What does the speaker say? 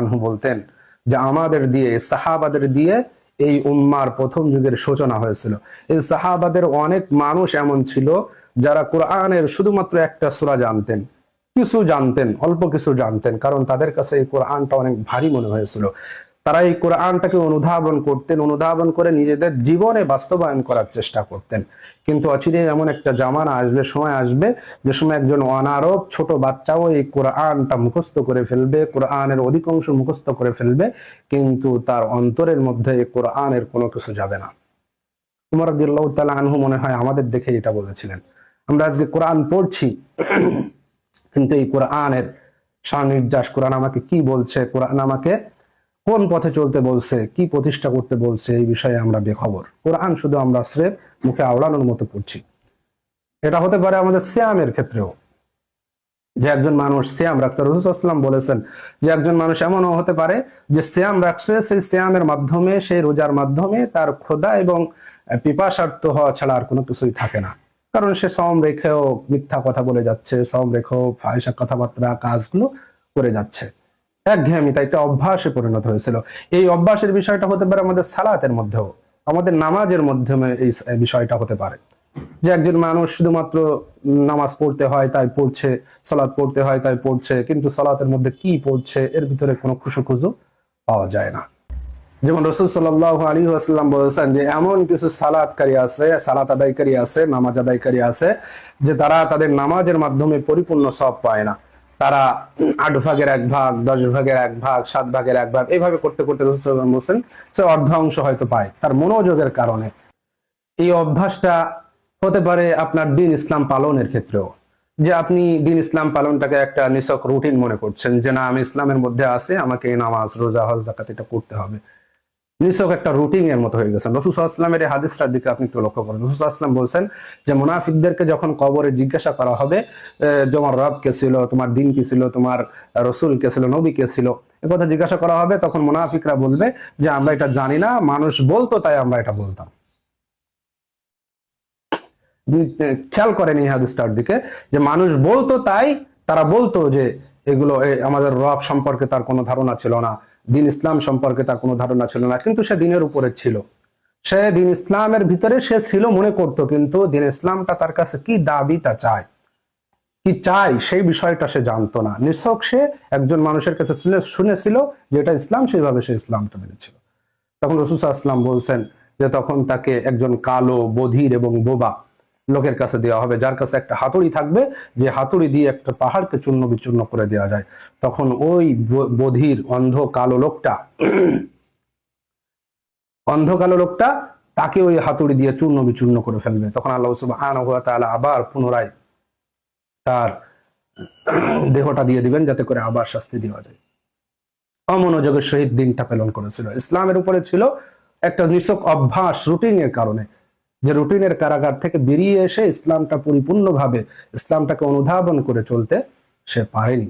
আনহু বলতেন যে আমাদের দিয়ে, সাহাবাদের দিয়ে এই উম্মার প্রথম যুগের সূচনা হয়েছিল। এই সাহাবাদের অনেক মানুষ এমন ছিল যারা কোরআনের শুধুমাত্র একটা সুরা জানতেন। কিছু জানতেন, অল্প কিছু জানতেন, কারণ তাদের কাছে এই কোরআনটা অনেক ভারী মনে হয়েছিল। তারা এই কোরআনটাকে অনুধাবন করতেন, অনুধাবন করে নিজেদের জীবনে বাস্তবায়ন করার চেষ্টা করতেন। কিন্তু অচিরে এমন একটা জামানা আসবে, সময় আসবে যে সময় একজন অনারব ছোট বাচ্চাও এই কোরআনটা মুখস্থ করে ফেলবে, কোরআনের অধিকাংশ মুখস্থ করে ফেলবে, কিন্তু তার অন্তরের মধ্যে এই কোরআনের কোনো কিছু যাবে না। তোমার দিল্লাহ তালা আনহু মনে হয় আমাদের দেখে এটা বলেছিলেন। আমরা আজকে কোরআন পড়ছি, কিন্তু এই কোরআনের স্বনির্যাস কোরআন আমাকে কি বলছে? কোরআন আমাকে কোন পথে চলতে বলছে, কি প্রতিষ্ঠা করতে বলছে, এই বিষয়ে আমরা বেখবর। কোরআন শুধু আমরা স্রেফ মুখে আওড়ানোর মতো পড়ছি। এটা হতে পারে আমাদের শ্যামের ক্ষেত্রেও। যে একজন মানুষ শ্যাম রাখছে রসুলাম বলেছেন যে একজন মানুষ এমনও হতে পারে যে শ্যাম রাখছে, সেই শ্যামের মাধ্যমে, সেই রোজার মাধ্যমে তার ক্ষুধা এবং পিপাসার্থ হওয়া ছাড়া আর কোনো কিছুই থাকে না। কারণ সে সম রেখেও মিথ্যা কথা বলে যাচ্ছে সম রেখেও ফায়সা কথাবার্তা, কাজগুলো করে যাচ্ছে। একঘেয়েমিতা একটা অভ্যাসে পরিণত হয়েছিল। এই অভ্যাসের বিষয়টা হতে পারে আমাদের সালাতের মধ্যেও, আমাদের নামাজের মাধ্যমে এই বিষয়টা হতে পারে। যে একজন মানুষ শুধুমাত্র নামাজ পড়তে হয়, তাই পড়ছে সালাদ পড়তে হয়, তাই পড়ছে, কিন্তু সালাতের মধ্যে কি পড়ছে, এর ভিতরে কোনো খুশু খুজু পাওয়া যায় না। যেমন রসুল সাল্লাহ আলী আসলাম বলেছেন যে, এমন কিছু সালাদকারী আছে, সালাত আদায়কারী আছে, নামাজ আদায়কারী আছে, যে তারা তাদের নামাজের মাধ্যমে পরিপূর্ণ সব পায় না। তারা আট ভাগের এক ভাগ, দশ ভাগের এক ভাগ, সাত ভাগের এক ভাগ, এইভাবে করতে করতে বলছেন, সে অর্ধ অংশ হয়তো পায় তার মনোযোগের কারণে। এই অভ্যাসটা হতে পারে আপনার দিন ইসলাম পালনের ক্ষেত্রেও। যে আপনি দিন ইসলাম পালনটাকে একটা নিছক রুটিন মনে করছেন যে না, আমি ইসলামের মধ্যে আছে, আমাকে এই নামাজ, রোজা, হজ জাকাত এটা করতে হবে। নিছক একটা রুটিন এর মতো হয়ে গেছেন রসুল আসলামের এই হাদিসটার দিকে আপনি একটু লক্ষ্য করেন। রসুল আসলাম বলছেন যে, মুনাফিকদেরকে যখন কবরে জিজ্ঞাসা করা হবে তোমার রব কে ছিল, তোমার দিন কি ছিল, তোমার রসুল কে ছিল, নবী কে ছিল, এ কথা জিজ্ঞাসা করা হবে, তখন মুনাফিকরা বলবে যে, আমরা এটা জানি না, মানুষ বলতো তাই আমরা এটা বলতাম। খেয়াল করেন এই হাদিসটার দিকে যে, মানুষ বলতো তাই তারা বলতো যে, এগুলো আমাদের রব সম্পর্কে তার কোনো ধারণা ছিল না। দিন ইসলাম সম্পর্কে তার কোনো ধারণা ছিল না, কিন্তু সে দিনের উপরে ছিল। সে দিন ইসলামের ভিতরে সে ছিল মনে করত, কিন্তু দিন ইসলামটা তার কাছে কি দাবি তা চায়? কি চাই সেই বিষয়টা সে জানতো না। নিঃসক সে একজন মানুষের কাছে শুনেছিল যে এটা ইসলাম, সেইভাবে সে ইসলামটা মেনেছিল। তখন রসুসা ইসলাম বলছেন যে তখন তাকে একজন কালো বধির এবং বোবা লোকের কাছে দেওয়া হবে, যার কাছে একটা হাতুড়ি থাকবে, যে হাতুড়ি দিয়ে একটা পাহাড়কে চূর্ণ বিচূর্ণ করে দেওয়া যায়। তখন ওই বধির, অন্ধ, কালো লোকটা, অন্ধ, কালো লোকটা তাকে ওই হাতুড়ি দিয়ে চূর্ণ বিচূর্ণ করে ফেলবে। তখন আল্লাহ তাআলা আবার পুনরায় তার দেহটা দিয়ে দিবেন, যাতে করে আবার শাস্তি দেওয়া যায়। অমনোযোগের সহিত দিনটা পালন করেছিল। ইসলামের উপরে ছিল একটা নিছক অভ্যাস রুটিনের কারণে। যে রুটিনের কারাগার থেকে বেরিয়ে এসে ইসলামটা পরিপূর্ণভাবে ইসলামটাকে অনুধাবন করে চলতে সে পারেনি।